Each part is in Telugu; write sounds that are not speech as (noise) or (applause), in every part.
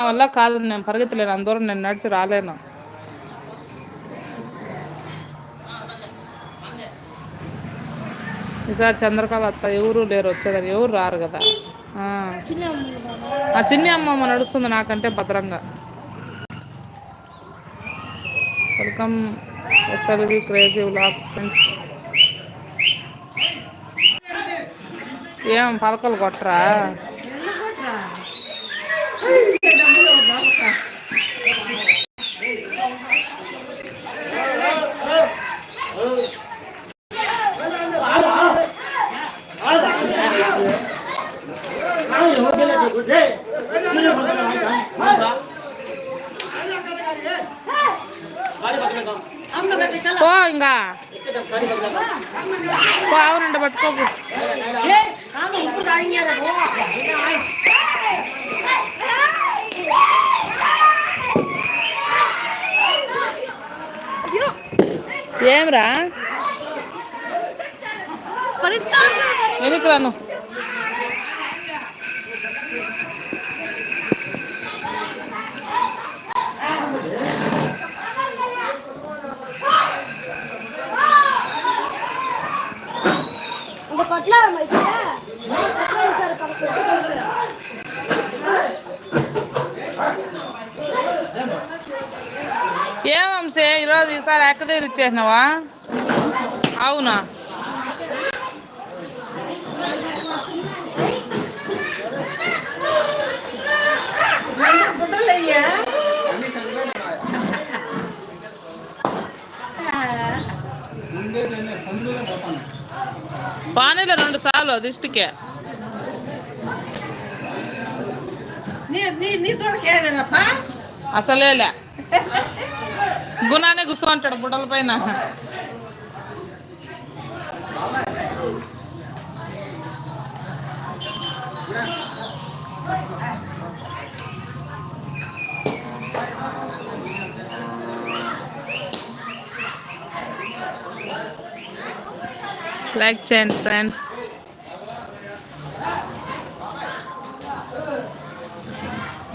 వల్ల కాదు నేను పరిగెత్తలేను. అందరం నేను నడిచి రాలేను. ఈసారి చంద్రకాల అత్త ఎవరు లేరు వచ్చేదాన్ని ఎవరు రారు కదా. ఆ. ఆ అమ్మమ్మ నడుస్తుంది నాకంటే భద్రంగా. Welcome SLV crazy vlogs friends. ఏం పలకలు కొట్టరా? దొంగ. ఇంకా పట్టుకోకు. ఏమ్రా? వెనక్కి రాను. అక్క దగ్గర ఇచ్చేసినావా? అవునా? పానీలో రెండు సార్లు దిష్టికే అసలేలే. (laughs) గుణానే కూర్చోంటాడు బుట్టల పైన. లైక్ చేయండి ఫ్రెండ్స్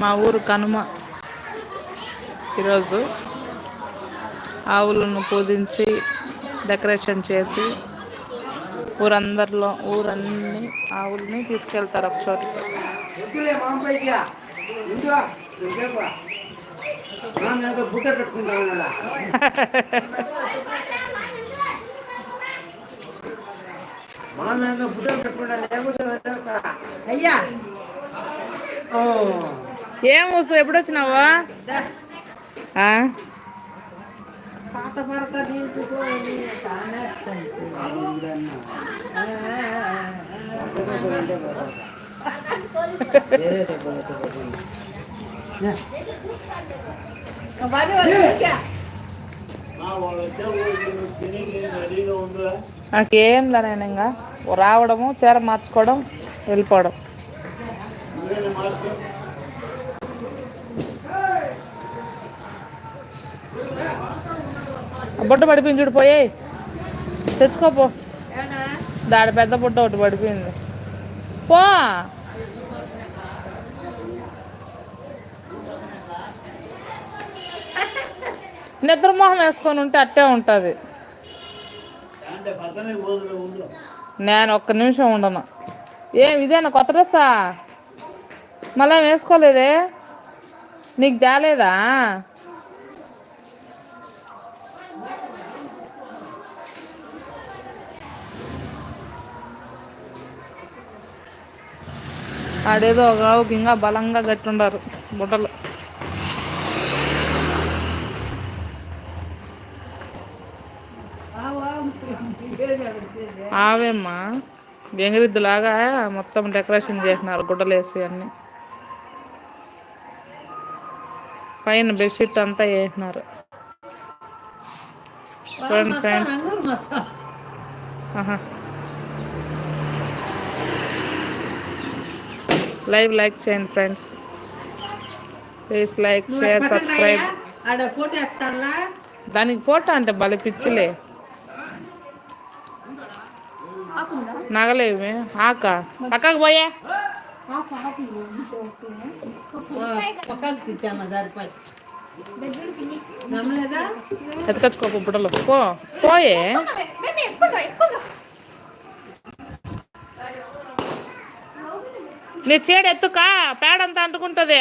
మా ఊరు కనుమ. ఈరోజు ఆవులను పూజించి డెకరేషన్ చేసి ఊరందరిలో ఊరన్నీ ఆవుల్ని తీసుకెళ్తారు ఒక చోటుకి ఏం ఎప్పుడు వచ్చినావా ఆ? పాత భర్త తీసుకొని నాకేం నేను ఇంకా. రావడము చీర మార్చుకోవడం వెళ్ళిపోవడం. బుట్ట పడిపోయింది చూడు పోయే. తెచ్చుకోపో. దాడ పెద్ద బుట్ట ఒకటి పడిపోయింది. పో. నిద్రమోహం వేసుకొని ఉంటే అట్టే ఉంటుంది. నేను ఒక్క నిమిషం ఉండను. ఏం ఇదేనా కొత్త డ్రెస్సా? మళ్ళీ ఏం వేసుకోలేదే? నీకు తేలేదా? ఆడేదో ఒక ఆవుకి ఇంకా బలంగా గట్టుండారు బుట్టలు ఆవేమ్మా. లాగా మొత్తం డెకరేషన్ చేసినారు గుడ్డలు వేసి అన్ని. పైన బెడ్షీట్ అంతా వేసినారు. చూడండి ఫ్రెండ్స్. ఆహా. లైవ్ లైక్ చేయండి friends. Please like share subscribe. దానికి ఫోటో అంటే భలే పిచ్చిలే. నగలేవి ఆక. పక్కకు పోయా. ఎత్తుకొచ్చుకో బుట్టలు పో. పోయే. నీ చీడ ఎత్తుకా? పేడంతా అంటుకుంటుంది.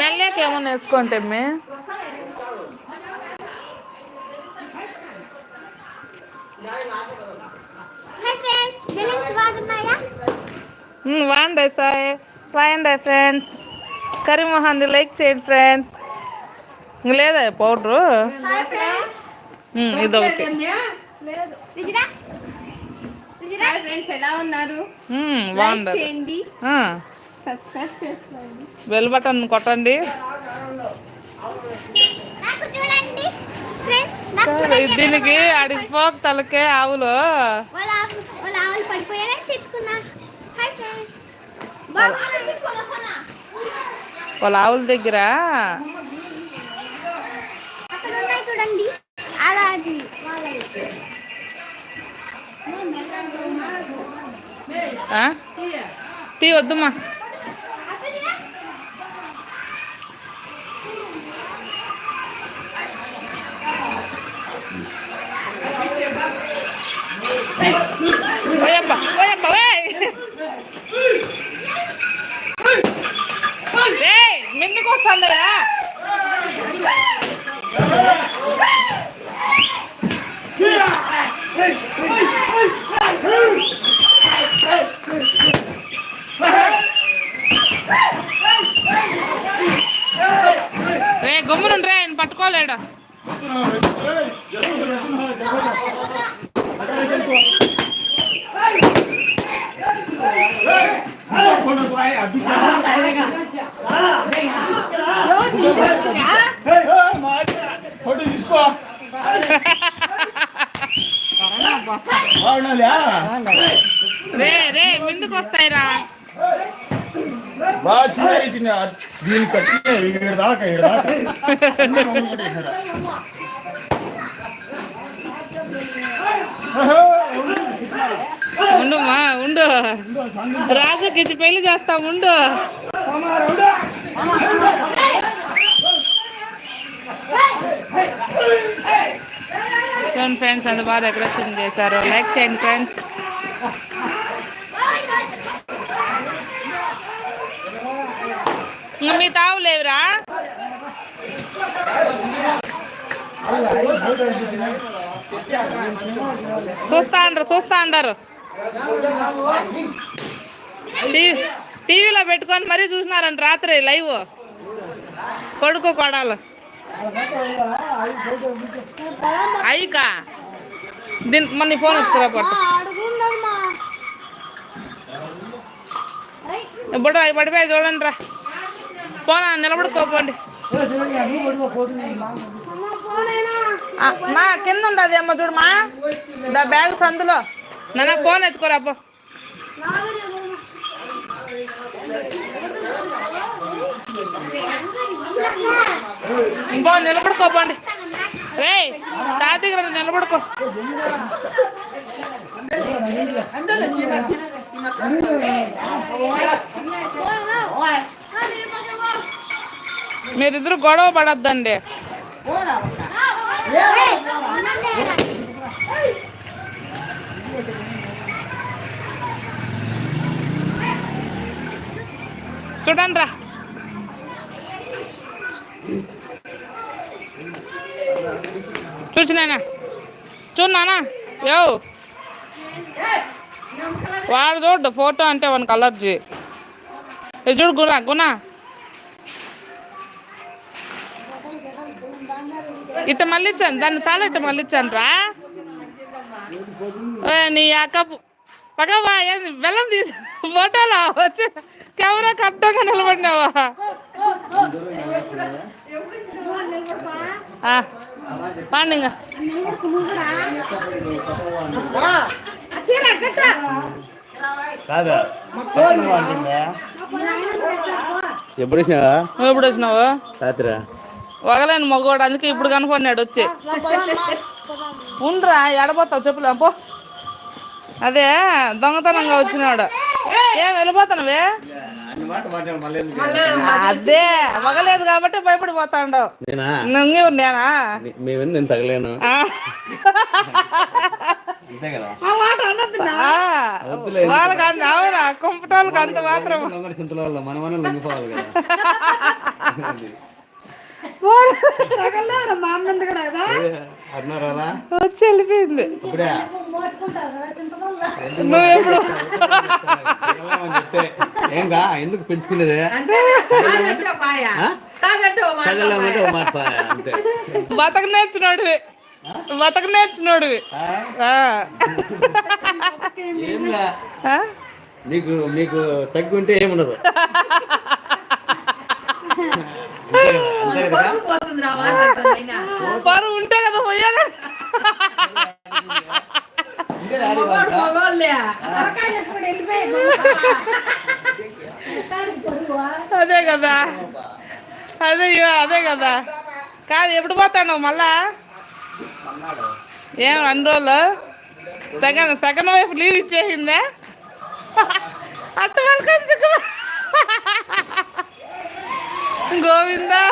మెల్లేకి ఏమన్నా వేసుకుంటే మే హాయ్ ఫ్రెండ్స్ బిల్లింగ్స్ బాగున్నాయా వాండే సాయ్. వాండే ఫ్రెండ్స్ కరీమోహన్ లైక్ చేయండి ఫ్రెండ్స్ లేదా పౌడరు? ఇదొకటి. ఫ్రెండ్స్ ఎలా ఉన్నారు? లైక్ బాగుండదు చేయండి. సబ్స్క్రైబ్ చేసుకోండి. బెల్ బటన్ కొట్టండి. నాకు చూడండి. ఫ్రెండ్స్ నాకు చూడండి. దీనికి అడిగిపోక తలకే ఆవులు. వాళ్ళ ఆవు- వాళ్ళ ఆవులు దగ్గర? చూడండి. అలాంటి వాళ్ళవి ఆ? టీ వద్దుమా రే గమ్మునుండ్రే ఆయన పట్టుకోలేడు? ఫోటో తీసుకో బాగున్నాయా రే రే మిందుకు వస్తాయిరా బాగా చిన్న దీన్ని కట్టి ఏడు దాకా ఏడు దాకా. ఉండుమా ఉండు. రాజుకి ఇచ్చి పెళ్ళి చేస్తాం ఉండు. ఫ్రెండ్స్ అంత బాగా డెకరేషన్ చేశారు. లైక్ చేయండి ఫ్రెండ్స్ మీ తావు లేవురా? చూస్తా అంటారు చూస్తా అంటారు టీవీలో పెట్టుకొని మరీ చూసినారంట రాత్రి లైవ్. కొడుకు కొడాలు. అయ్యకా? దీని మన ఫోన్ వస్తుందా పట్టు ఇప్పుడు పడిపోయి చూడండి రా పోనా నిలబడుకోపోండి. మా కింద ఉండదు అమ్మ చూడు మా. దా బ్యాగ్ సందులో నాన్న ఫోన్ ఎత్తుకోరా అబ్బో ఇంకో నిలబడుకోపోండి. రే తాతకి రండి నిలబడుకో. మీరిద్దరు గొడవ పడద్దండి. చూడండి రా. చూసినానా చూన్నానా యో. వాడు చూడు ఫోటో అంటే వానికి అలర్జీ. ఇది చూడు గుణ గుణ. ఇట్ట మళ్ళీ ఇచ్చాను దాన్ని తాళ ఇట్ట మళ్ళీ ఇచ్చాను రా ఏ, నీ అక్క పగవా ఏంది బెల్లం తీసి ఫోటోలో వచ్చి కెమెరా కరెక్ట్గా నిలబడినావా ఆ, పాండి ఇంకా కాదా ఎప్పుడు వచ్చినావా నువ్వు ఎప్పుడు వచ్చినావు రాత్రి వగలేని మగవాడు అందుకే ఇప్పుడు కనపడినాడు వచ్చి. ఉండరా ఎడబోతావు చెప్పులు పో అదే దొంగతనంగా వచ్చినాడు. ఏం వెళ్ళిపోతానవే? అదే మగలేదు కాబట్టి భయపడిపోతాడు నేనా? మేమెందు నేను తగలేను? ఆ. అంతే కదా? ఆ, వాళ్ళకి అంత అవునా కుంపటోళ్ళకి అంత మాత్రం. అందరి చింతల వల్ల మన మనం లొంగిపోవాలి కదా. (laughs) వచ్చి వెళ్ళిపోయింది నువ్వు ఎప్పుడు? ఎందుకు పెంచుకునేది? బతక నేర్చినోడివి. బతక నేర్చినోడివి. ఆ? నీకు నీకు తగ్గుంటే ఏముండదు (laughs) అంతే కదా, అంతే కదా పోతుంది రా మాట అంటారు అయినా. పరువు ఉంటే కదా పోయేది. మగవాళ్ళే. అదే కదా. అదే అదే కదా. కాదు ఎప్పుడు పోతాను మళ్ళా? ఏం రెండు రోజులు? సెకండ్ సెకండ్ వైఫ్ లీవ్ ఇచ్చేసిందే. అట్ట వాళ్ళకి గోవిందా.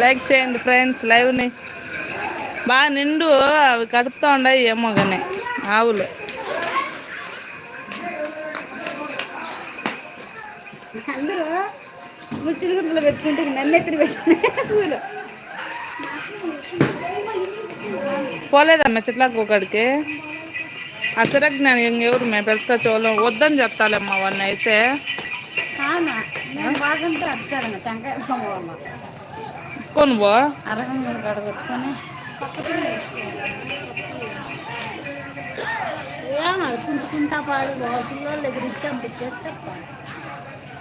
లైక్ చేయండి ఫ్రెండ్స్ లైవ్ని. బాగా నిండు అవి కడుపుతూ ఉన్నాయి ఏమో కానీ ఆవులు. అందరూ ముచ్చులు గుడ్లు పెట్టుకుంటే నన్ను ఎత్తులు పెట్టిన పూలు పోలేదన్న చెట్లకు ఒకడికి అసరజ్ఞాని ఇంకెవరు మేము పెంచుకోవచ్చు వద్దని చెప్తాలేమ్మా అవన్నీ అయితే. కొను? కుంటుకుంటా పాడు దగ్గర ఇచ్చి పంపించేస్తే నువ్వు ఓటుకు నువ్వు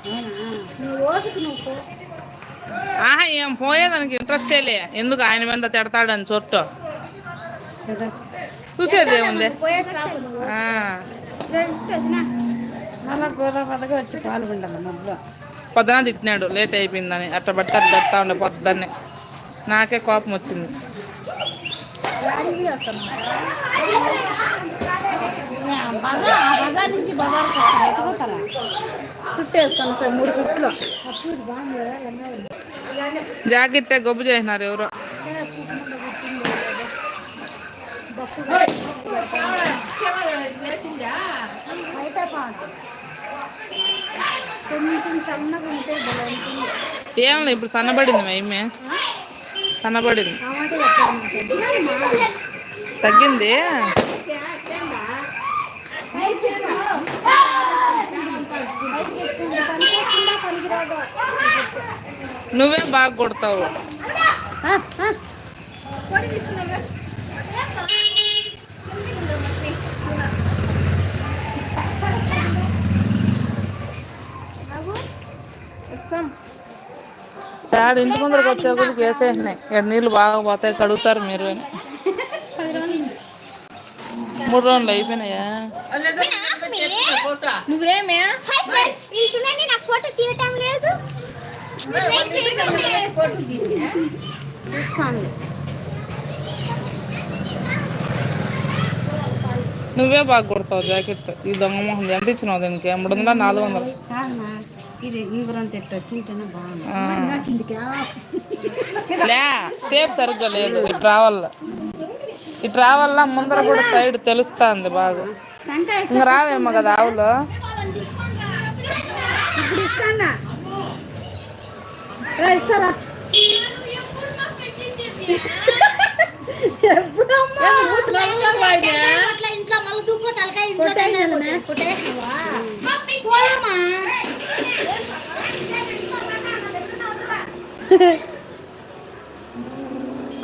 ఆహా ఏం పోయేదానికి ఇంట్రెస్టే లే. ఎందుకు ఆయన మీద తిడతాడని చోటు. చూసేది ఏముంది? పొద్దున తిట్టినాడు లేట్ అయిపోయిందని. అట్ట బట్ట పెడతా ఉండే పొద్దున్నే. నాకే కోపం వచ్చింది. బజార్ నుంచి ఎట్టుకుంటారా సార్ మూడు చుట్లు. జాకెట్ గొబ్బు చేసినారు ఎవరో. లేచిందా? ఏం ఇప్పుడు సన్నబడింది మేమే సన్నబడింది. తగ్గింది. నువ్వే బాగా కొడతావు. డాడ ఇంటి ముందరకు వచ్చే కూడా వేసేసినాయి ఇక్కడ నీళ్ళు బాగా పోతాయి కడుగుతారు మీరు. మూడు రోజులు అయిపోయినాయా? నువ్వేమే? చూడండి నాకు ఫోటో తీయటం లేదు. నువ్వే బాగా కొడతావు జాకెట్. ఈ దొంగ మొహం ఎంత ఇచ్చినావు దీనికి? మూడు వందల? నాలుగు వందలు. లే సేఫ్ సరిగ్గా లేదు. ఇటు రావాల ఇటు రావాల ముందర కూడా సైడ్ తెలుస్తుంది బాగా. ఇంక రావేమో కదా ఆవులు.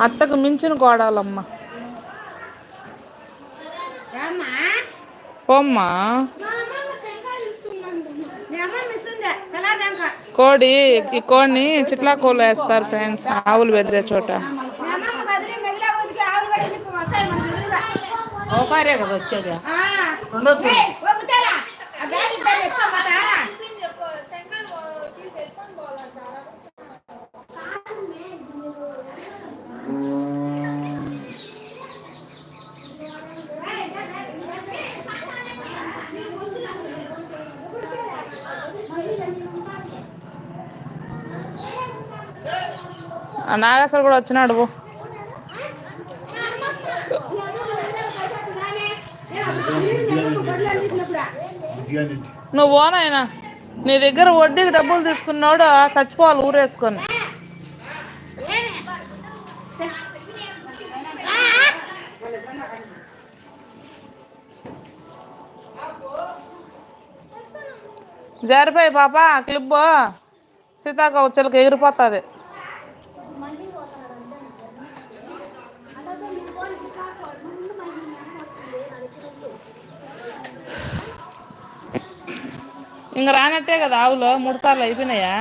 అత్తకు మించిన కోడాలమ్మ పోమ్మా. కోడి ఈ కోడిని చిట్లా కోళ్ళు వేస్తారు ఫ్రెండ్స్ ఆవులు బెదిరే చోట. ఒకరే కదా వచ్చేది ఆ, ఉండొద్దు. ఏయ్, ఒప్పుతారా? ఆ బ్యాగ్ ఇద్దరు ఎత్తుకోపోతా? ఆ నాగేశ్వర కూడా వచ్చినాడు పో. నువ్వు పోనాయనా నీ దగ్గర వడ్డీకి డబ్బులు తీసుకున్నాడు చచ్చిపోవాలి ఊరేసుకొని. జారిపోయి పాప క్లిప్ సీతాక ఎగిరిపోతుంది. ఇంక రానట్టే కదా ఆవులు మూడు సార్లు అయిపోయినాయా?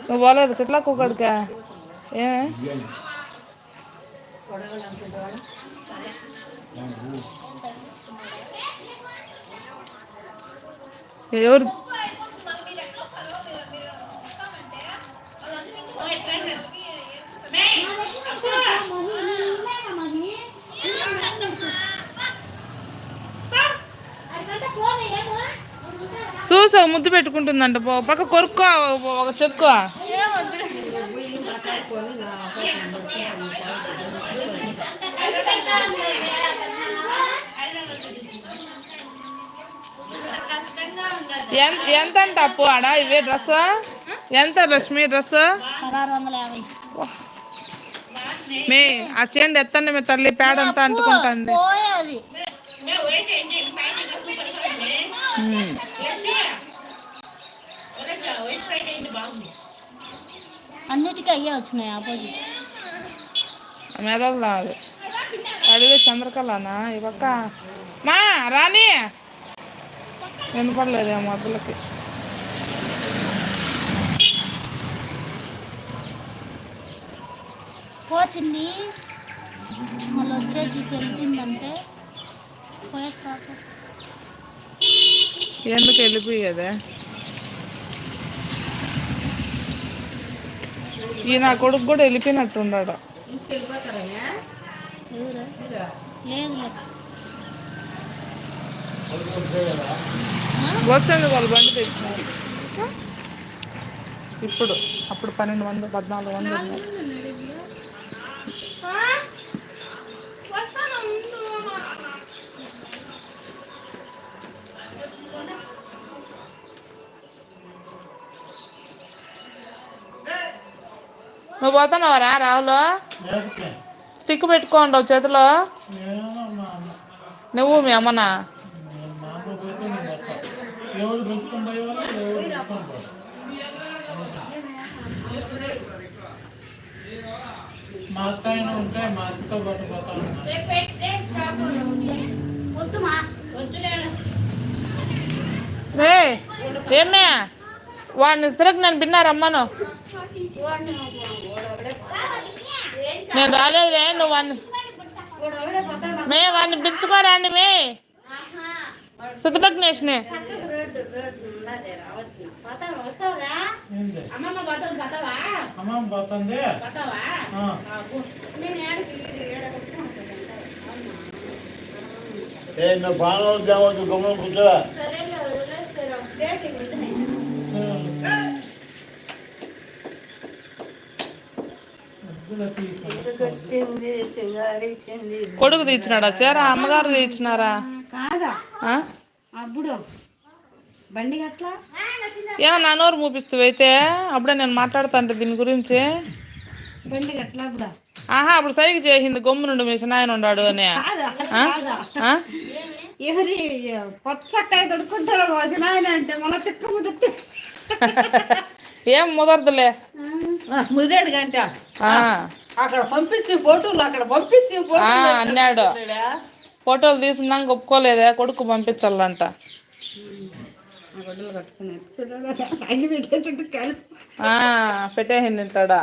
నువ్వు పోలేదు చిట్లా కుక్కడికా ఏమే? ఎవరు చూసా ముద్దు పెట్టుకుంటుందంట పో పక్క కొరుక్కో ఒక చెక్కు ఎంత అంట అప్పు ఆడ? ఇవే డ్రెస్ ఎంత లక్ష్మి డ్రెస్ మే ఆ చేండి ఎత్తండి మీ తల్లి పేడ అంతా అంటుకుంటుంది. అన్నిటికీ అయ్యే వచ్చినాయి ఆపోజిట్ మెదలు రాదు అడిగే చంద్రకళనా? ఈ పక్క. మా రాని వినపడలేదే మొదలకి పోచింది మళ్ళీ వచ్చేది చూసి వెళ్తుందంటే పోయేస్తా ఎందుకు వెళ్ళిపోయేదే? ఈ నా కొడుకు కూడా వెళ్ళిపోయినట్టున్నాడు ఎవరు వాళ్ళు బండి తెచ్చినారు. ఇప్పుడు అప్పుడు పన్నెండు వందలు పద్నాలుగు వందలు నువ్వు పోతున్నావరా రావులో స్టిక్ పెట్టుకోండి చేతిలో. నువ్వు మీ అమ్మనా. మా అయినా ఉంటే ఏమే వాడిని ఇద్దరికి నేను బిన్నా రమ్మను నేను రాలేదులే నువ్వు వాడిని మే వాడిని పిలుచుకోరాండి మే. సుతభగ్నేష్ని ఏంది అమ్మమ్మ బట్టలు పట్టవా కొడుకు తీర్చినాడా చీర అమ్మగారు తీర్చినారా? కాదా? అప్పుడు బండి. నా నోరు మూపిస్తూ అయితే అప్పుడే నేను మాట్లాడుతాంటే దీని గురించి. బండి ఆహా అప్పుడు సైకి చేసింది గమ్ము నుండి మీ నాయన ఉన్నాడు అని? ఎవరి కొత్త తొడుకుంటారో అంటే తిక్క (laughs) ఏం ముదరదులే? ముదిరాడు గంట అక్కడ. పంపించి ఫోటోలు అక్కడ పంపించి అన్నాడు? ఫోటోలు తీసినాక ఒప్పుకోలేదే కొడుకు పంపించాలంట. పెట్టేసి పెట్టేసింది తింటాడా